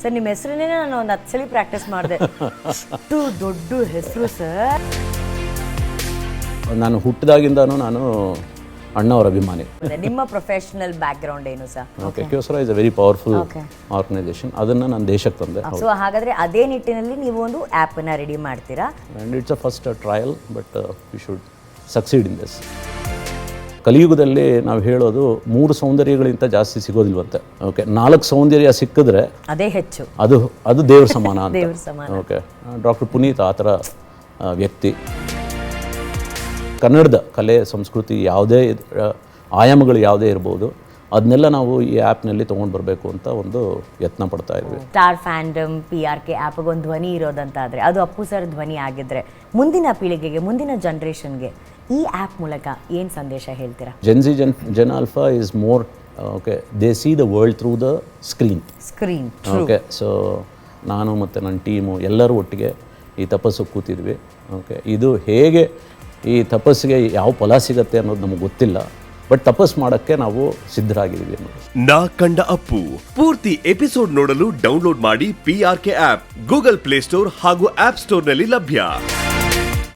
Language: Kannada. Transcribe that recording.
ಸರ್ ನಿಮ್ಮ ಹೆಸರನ್ನೇ ನಾನು ಒಂದು ಹತ್ತು ಸಲ ಪ್ರಾಕ್ಟೀಸ್ ಮಾಡಿದೆ. ಅಷ್ಟು ದೊಡ್ಡ ಹೆಸರು ಸರ್. ನಾನು ಹುಟ್ಟಿದಾಗಿಂದನೂ ನಾನು ಅಣ್ಣವರ ಅಭಿಮಾನಿ. ನಿಮ್ಮ ಪ್ರೊಫೆಷನಲ್ ಬ್ಯಾಕ್ ಗ್ರೌಂಡ್ ಏನು sir? Okay ಕ್ಯೂಸರ is a very powerful. Organisation ಅದನ್ನು ನಾನು ದೇಶಕ್ಕೆ ತಂದೆ. ಸೊ ಹಾಗಾದ್ರೆ ಅದೇ ನಿಟ್ಟಿನಲ್ಲಿ ನೀವು ಒಂದು ಆ್ಯಪನ್ನು ರೆಡಿ ಮಾಡ್ತೀರಾ? And it's a first trial but we should succeed in this ಕಲಿಯುಗದಲ್ಲಿ ನಾವು ಹೇಳೋದು ಮೂರು ಸೌಂದರ್ಯಗಳಿಂತ ಜಾಸ್ತಿ ಸಿಗೋದಿಲ್ವಂತೆ. ಓಕೆ ನಾಲ್ಕು ಸೌಂದರ್ಯ ಸಿಕ್ಕಿದ್ರೆ ಅದೇ ಹೆಚ್ಚು. ಅದು ಅದು ದೇವ್ರ ಸಮಾನ ಅಂತ. ಓಕೆ ಡಾಕ್ಟರ್ ಪುನೀತ್ ಆ ಥರ ವ್ಯಕ್ತಿ. ಕನ್ನಡದ ಕಲೆ ಸಂಸ್ಕೃತಿ ಯಾವುದೇ ಆಯಾಮಗಳು ಯಾವುದೇ ಇರ್ಬೋದು. ಅದನ್ನೆಲ್ಲ ನಾವು ಈ ಆ್ಯಪ್ನಲ್ಲಿ ತೊಗೊಂಡು ಬರಬೇಕು ಅಂತ ಒಂದು ಯತ್ನ ಪಡ್ತಾ ಇದ್ವಿ. Star fandom P R K ಆ್ಯಪ್ಗೆ ಒಂದು ಧ್ವನಿ ಇರೋದಂತಾದರೆ ಅದು ಅಪ್ಪು ಸರ್ ಧ್ವನಿ ಆಗಿದ್ರೆ ಮುಂದಿನ ಪೀಳಿಗೆಗೆ ಮುಂದಿನ ಜನ್ರೇಷನ್ಗೆ ಈ ಆ್ಯಪ್ ಮೂಲಕ ಏನು ಸಂದೇಶ ಹೇಳ್ತೀರಾ? Gen Z Gen Gen alpha is more okay they see the world through the screen screen okay so ನಾನು ಮತ್ತು ನನ್ನ ಟೀಮು ಎಲ್ಲರೂ ಒಟ್ಟಿಗೆ ಈ ತಪಸ್ಸು ಕೂತಿದ್ವಿ. ಓಕೆ ಇದು ಹೇಗೆ ಈ ತಪಸ್ಸಿಗೆ ಯಾವ ಫಲ ಸಿಗತ್ತೆ ಅನ್ನೋದು ನಮಗೆ ಗೊತ್ತಿಲ್ಲ. ಬಟ್ ತಪಸ್ ಮಾಡೋಕ್ಕೆ ನಾವು ಸಿದ್ಧರಾಗಿದ್ದೀವಿ ನಾ ಕಂಡ ಅಪ್ಪು. ಪೂರ್ತಿ ಎಪಿಸೋಡ್ ನೋಡಲು ಡೌನ್ಲೋಡ್ ಮಾಡಿ P R K app Google Play Store ಹಾಗೂ ಆಪ್ ಸ್ಟೋರ್ನಲ್ಲಿ ಲಭ್ಯ.